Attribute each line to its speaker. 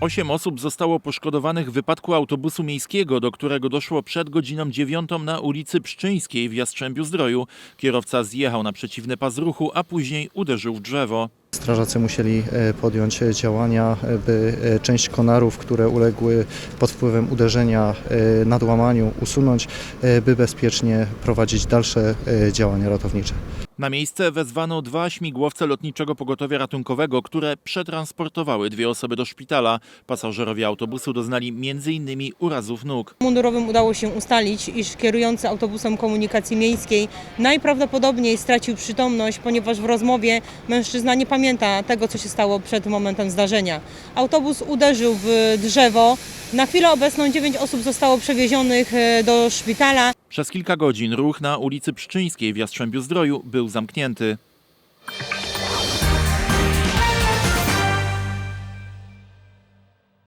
Speaker 1: Osiem osób zostało poszkodowanych w wypadku autobusu miejskiego, do którego doszło przed godziną dziewiątą na ulicy Pszczyńskiej w Jastrzębiu Zdroju. Kierowca zjechał na przeciwny pas ruchu, a później uderzył w drzewo.
Speaker 2: Strażacy musieli e, podjąć e, działania, e, by część konarów, które uległy pod wpływem uderzenia nadłamaniu usunąć, by bezpiecznie prowadzić dalsze działania ratownicze.
Speaker 1: Na miejsce wezwano dwa śmigłowce lotniczego pogotowia ratunkowego, które przetransportowały dwie osoby do szpitala. Pasażerowie autobusu doznali m.in. urazów nóg.
Speaker 3: Mundurowym udało się ustalić, iż kierujący autobusem komunikacji miejskiej najprawdopodobniej stracił przytomność, ponieważ w rozmowie mężczyzna nie pamięta tego, co się stało przed momentem zdarzenia. Autobus uderzył w drzewo. Na chwilę obecną 9 osób zostało przewiezionych e, do szpitala.
Speaker 1: Przez kilka godzin ruch na ulicy Pszczyńskiej w Jastrzębiu Zdroju był zamknięty.